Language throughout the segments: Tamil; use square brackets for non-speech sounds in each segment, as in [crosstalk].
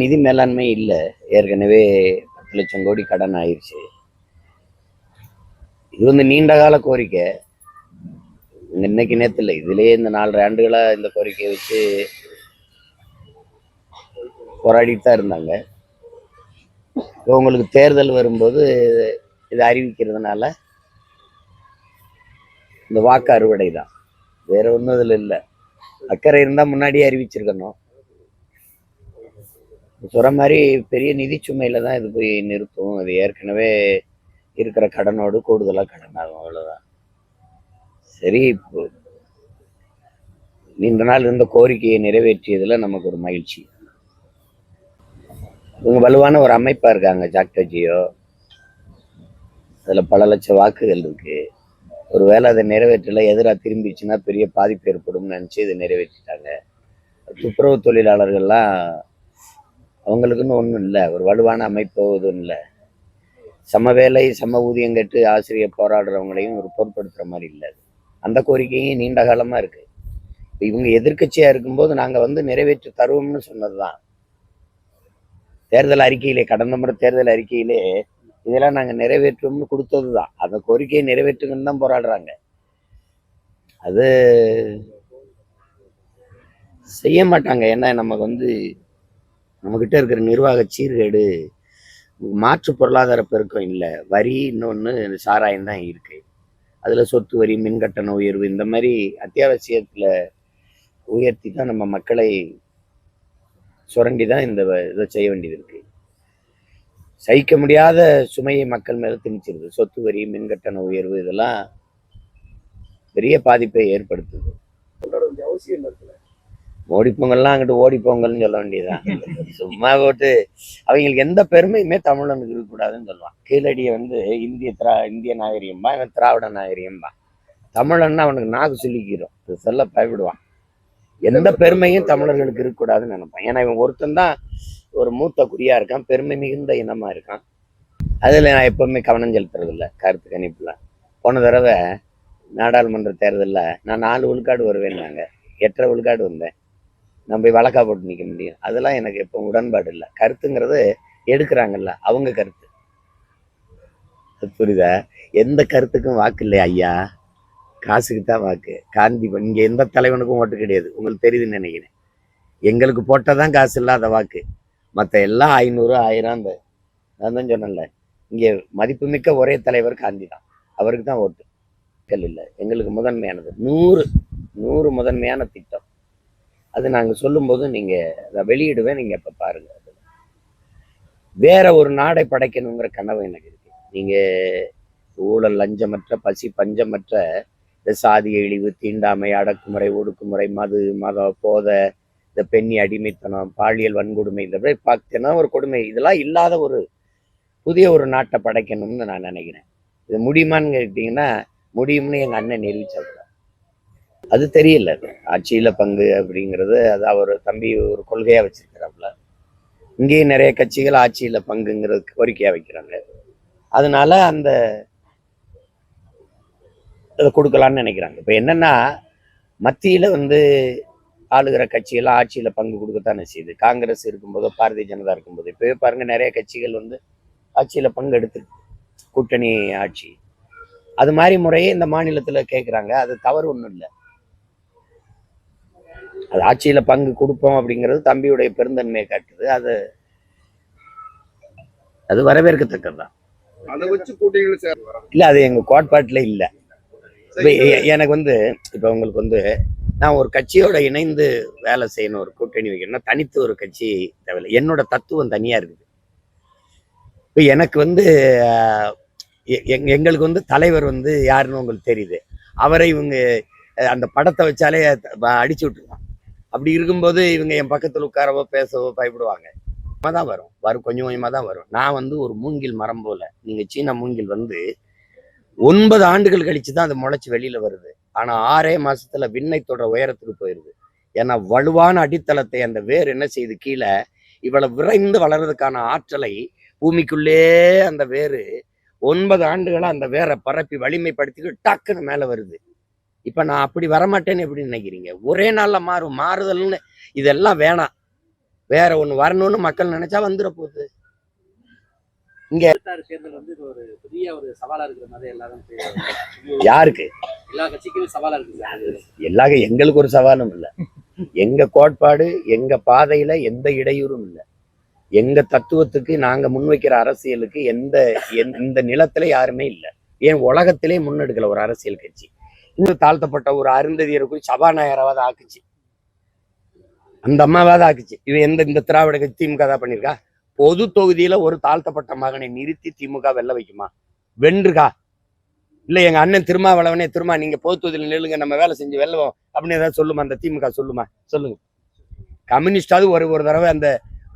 நிதி மேலாண்மை இல்லை. ஏற்கனவே பத்து லட்சம் கோடி கடன் ஆயிடுச்சு இது வந்து நீண்ட கால கோரிக்கை. இன்னைக்கு நேரத்தில் இதுலேயே இதுலயே இந்த நாலரை ஆண்டுகளா இந்த கோரிக்கையை வச்சு போராடிட்டு தான் இருந்தாங்க. இப்போ உங்களுக்கு தேர்தல் வரும்போது இதை அறிவிக்கிறதுனால இந்த வாக்கு அறுவடை தான் வேற ஒன்றும் இதில் இல்லை. அக்கறை இருந்தால் முன்னாடியே அறிவிச்சிருக்கணும். சொல்ற மாதிரி பெரிய நிதி சுமையில தான் இது போய் நிறுத்தும். அது ஏற்கனவே இருக்கிற கடனோடு கூடுதலாக கடன் ஆகும் அவ்வளோதான் சரி இப்போ நீண்ட நாள் இருந்த கோரிக்கையை நிறைவேற்றியதுல நமக்கு ஒரு மகிழ்ச்சி. இவங்க வலுவான ஒரு அமைப்பா இருக்காங்க ஜாக்டோஜியோ அதுல பல லட்சம் வாக்குகள் இருக்கு. ஒருவேளை அதை நிறைவேற்றல எதிராக திரும்பிச்சுன்னா பெரிய பாதிப்பு ஏற்படும்னு நினச்சி இதை நிறைவேற்றிட்டாங்க. துப்புரவு தொழிலாளர்கள்லாம் அவங்களுக்குன்னு ஒன்றும் இல்லை. ஒரு வலுவான அமைப்பு எதுவும் இல்லை. சம வேலை சம ஊதியம் கட்டு ஆசிரியர் போராடுறவங்களையும் ஒரு பொருட்படுத்துகிற மாதிரி இல்லை அந்த கோரிக்கையும் நீண்ட காலமாக இருக்கு. இவங்க எதிர்கட்சியாக இருக்கும்போது நாங்கள் வந்து நிறைவேற்றி தருவோம்னு சொன்னது தான் தேர்தல் அறிக்கையிலே கடந்த முறை தேர்தல் அறிக்கையிலே இதெல்லாம் நாங்கள் நிறைவேற்றுவோம்னு கொடுத்தது தான் அந்த கோரிக்கையை நிறைவேற்றுங்கன்னு தான் போராடுறாங்க. அது செய்ய மாட்டாங்க. ஏன்னா நமக்கு வந்து நம்மக்கிட்ட இருக்கிற நிர்வாக சீர்கேடு மாற்று பொருளாதார பெருக்கம் இல்லை. வரி இன்னொன்று சாராயம் தான் இருக்கு. அதில் சொத்து வரி மின் கட்டண உயர்வு இந்த மாதிரி அத்தியாவசியத்தில் உயர்த்தி தான் நம்ம மக்களை சுரண்டி தான் இந்த வ- இதை செய்ய வேண்டியது இருக்கு. சகிக்க முடியாத சுமையை மக்கள் மேலே திணிச்சிருது. சொத்து வரி மின் கட்டண உயர்வு இதெல்லாம் பெரிய பாதிப்பை ஏற்படுத்துது. அவசியம் இருக்குல்ல ஓடிப்பொங்கல்லாம் அங்கிட்டு ஓடிப்பொங்கல்னு சொல்ல வேண்டியதுதான். சும்மா போட்டு அவங்களுக்கு எந்த பெருமையுமே தமிழனுக்கு இருக்கக்கூடாதுன்னு சொல்லுவான். கீழடியை வந்து இந்திய திரா இந்திய நாகரிகம்பா இவன் திராவிட நாகரிகம்பா தமிழன்னா அவனுக்கு நாக்கு சொல்லிக்கிறோம் செல்ல சொல்ல பயப்படுவான். எந்த பெருமையும் தமிழர்களுக்கு இருக்கக்கூடாதுன்னு நினைப்பான். ஏன்னா இவன் ஒருத்தன் தான் ஒரு மூத்த குடியா இருக்கான் பெருமை மிகுந்த இனமா இருக்கான். அதுல நான் எப்பவுமே கவனம் செலுத்துறது இல்ல கருத்து கணிப்புல. போன தடவை நாடாளுமன்ற தேர்தல்ல நான் நாலு விழுக்காடு வருவேன்னாங்க. எட்டரை விழுக்காடு வந்தேன். நம்ம போய் வழக்கா போட்டு நிக்க முடியும். அதெல்லாம் எனக்கு எப்போ உடன்பாடு இல்லை. கருத்துங்கிறது எடுக்கிறாங்கல்ல அவங்க கருத்து. அது புரியுதா? எந்த கருத்துக்கும் வாக்கு இல்லை ஐயா? காசுக்கு தான் வாக்கு. காந்தி இங்க எந்த தலைவனுக்கும் ஓட்டு கிடையாது. உங்களுக்கு தெரியுதுன்னு நினைக்கிறேன். எங்களுக்கு போட்டதான் காசு இல்லாத வாக்கு. மற்ற எல்லாம் ஐநூறு ஆயிரம் அந்த நான் தான் சொன்னேன்ல. இங்கே மதிப்புமிக்க ஒரே தலைவர் காந்தி தான். அவருக்கு தான் ஓட்டு இல்லை. எங்களுக்கு முதன்மையானது. நூறு நூறு முதன்மையான திட்டம். அது நாங்கள் சொல்லும்போது நீங்கள் அதை வெளியிடுவேன் நீங்கள் அப்போ பாருங்க. அது. வேற ஒரு நாடை படைக்கணுங்கிற கனவு எனக்கு இருக்கு. நீங்கள் ஊழல் லஞ்சமற்ற பசி பஞ்சமற்ற இந்த சாதிய இழிவு தீண்டாமை அடக்குமுறை ஒடுக்குமுறை மது மத போதை இந்த பெண்ணி அடிமைத்தனம் பாலியல் வன்கொடுமை இந்த மாதிரி பார்த்தீங்கன்னா ஒரு கொடுமை இதெல்லாம் இல்லாத ஒரு புதிய ஒரு நாட்டை படைக்கணும்னு நான் நினைக்கிறேன். இது முடியுமான்னு கேட்டீங்கன்னா முடியும்னு எங்கள் அண்ணன் நிரூபிச்சார். அது தெரியல. அது. ஆட்சியில பங்கு அப்படிங்கிறது அது அவர் தம்பி ஒரு கொள்கையா வச்சிருக்கிறாப்புல. இங்கேயும் நிறைய கட்சிகள் ஆட்சியில பங்குங்கிறது கோரிக்கையா வைக்கிறாங்க. அதனால அந்த இதை கொடுக்கலான்னு நினைக்கிறாங்க. இப்போ என்னன்னா மத்தியில வந்து ஆளுகிற கட்சியெல்லாம் ஆட்சியில பங்கு கொடுக்கத்தானே செய்யுது. காங்கிரஸ் இருக்கும்போதோ பாரதிய ஜனதா இருக்கும்போது இப்போவே பாருங்க நிறைய கட்சிகள் வந்து ஆட்சியில பங்கு எடுத்துருக்கு கூட்டணி ஆட்சி. அது மாதிரி முறையே இந்த மாநிலத்துல கேட்குறாங்க அது தவறு ஒன்றும் இல்லை. அது ஆட்சியில பங்கு கொடுப்போம் அப்படிங்கிறது தம்பியுடைய பெருந்தன்மையை காட்டுது. அது அது வரவேற்கத்தக்கது தான் அதை வச்சு இல்ல அது எங்க கோட்பாட்டுல இல்ல. எனக்கு வந்து இப்ப உங்களுக்கு வந்து நான் ஒரு கட்சியோட இணைந்து வேலை செய்யணும் ஒரு கூட்டணி வைக்கணும்னா தனித்து ஒரு கட்சி தேவையில்லை. என்னோட தத்துவம் தனியா இருக்குது. இப்ப எனக்கு வந்து எங்களுக்கு வந்து தலைவர் வந்து யாருன்னு உங்களுக்கு தெரியுது. அவரை இவங்க அந்த படத்தை வச்சாலே அடிச்சு விட்டுருவான் அப்படி இருக்கும்போது இவங்க என் பக்கத்தில் உட்காரவோ பேசவோ பயப்படுவாங்க. தான் வரும். வரும் கொஞ்சம் கொஞ்சமாக தான் வரும். நான் வந்து ஒரு மூங்கில் மரம் போல நீங்கள் சீன மூங்கில் வந்து ஒன்பது ஆண்டுகள் கழிச்சு தான் அது முளைச்சி வெளியில் வருது. ஆனால் ஆறே மாதத்தில் விண்ணை தொடர உயரத்துக்கு போயிடுது ஏன்னா வலுவான அடித்தளத்தை அந்த வேர் என்ன செய்யுது கீழே இவ்வளவு விரைந்து வளர்றதுக்கான ஆற்றலை பூமிக்குள்ளே அந்த வேறு ஒன்பது ஆண்டுகளாக அந்த வேரை பரப்பி வலிமைப்படுத்திக்கிட்டு டக்குன்னு மேலே வருது. இப்ப நான் அப்படி வரமாட்டேன்னு எப்படி நினைக்கிறீங்க? ஒரே நாள்ல மாறும் மாறுதல்னு இதெல்லாம் வேணாம். வேற ஒண்ணு வரணும்னு மக்கள் நினைச்சா வந்துட போகுது. இருபத்தாறு தேர்தல் வந்து ஒரு பெரிய ஒரு சவாலா இருக்கிற மாதிரி எல்லாரும் [laughs] யாருக்கு? எல்லா கட்சிக்குமே சவாலா இருக்கு. எல்லா எங்களுக்கு ஒரு சவாலும் இல்லை. எங்க கோட்பாடு எங்க பாதையில எந்த இடையூறும் இல்லை. எங்க தத்துவத்துக்கு நாங்க முன்வைக்கிற அரசியலுக்கு எந்த எந்த- இந்த நிலத்துல யாருமே இல்லை. ஏன் உலகத்திலே முன்னெடுக்கல ஒரு அரசியல் கட்சி. இன்னும் தாழ்த்தப்பட்ட ஒரு அருந்ததியரை குறித்து சபாநாயகராவது ஆக்குச்சு. அந்த அம்மாவாவது ஆக்குச்சு. இவன் எந்த இந்த திராவிட கட்சி திமுக தான் பண்ணியிருக்கா பொது தொகுதியில ஒரு தாழ்த்தப்பட்ட மகனை நிறுத்தி திமுக வெல்ல வைக்குமா? வென்றுகா? இல்ல எங்க அண்ணன் திருமாவளவனே திருமா நீங்க பொது தொகுதியில் நில்லுங்க நம்ம வேலை செஞ்சு வெல்லுவோம் அப்படின்னு ஏதாவது சொல்லுமா? அந்த திமுக சொல்லுமா? சொல்லுங்க. கம்யூனிஸ்டாவது ஒரு ஒரு தடவை அந்த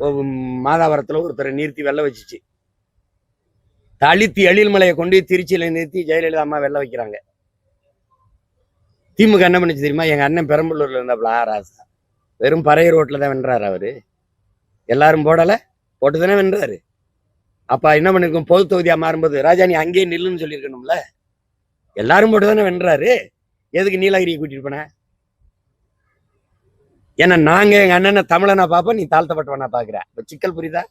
மாதாவரத்தில் மாதாவரத்துல ஒருத்தரை நிறுத்தி வெல்ல வச்சுச்சு. தளித்து எழில்மலையை கொண்டு திருச்சியில் நிறுத்தி ஜெயலலிதா அம்மா வெல்ல வைக்கிறாங்க. திமுக என்ன பண்ணிச்சு தெரியுமா? எங்கள் அண்ணன் பெரம்பலூரில் இருந்தாப்புல ஆ ராசா வெறும் பறைய ரோட்டில் தான் வென்றார் அவர். எல்லாரும் போடலை போட்டு தானே வென்றாரு. அப்பா என்ன பண்ணிருக்கோம்? பொது தொகுதியாக மாறும்போது ராஜா நீ அங்கேயே நில்லுன்னு சொல்லியிருக்கணும்ல? எல்லாரும் போட்டு தானே வென்றாரு. எதுக்கு நீலகிரியை கூட்டிட்டு போன? ஏன்னா நாங்கள் எங்கள் அண்ணனை தமிழனா பார்ப்போம் நீ தாழ்த்தப்பட்டவனா பார்க்குற. இப்போ சிக்கல் புரியுதா?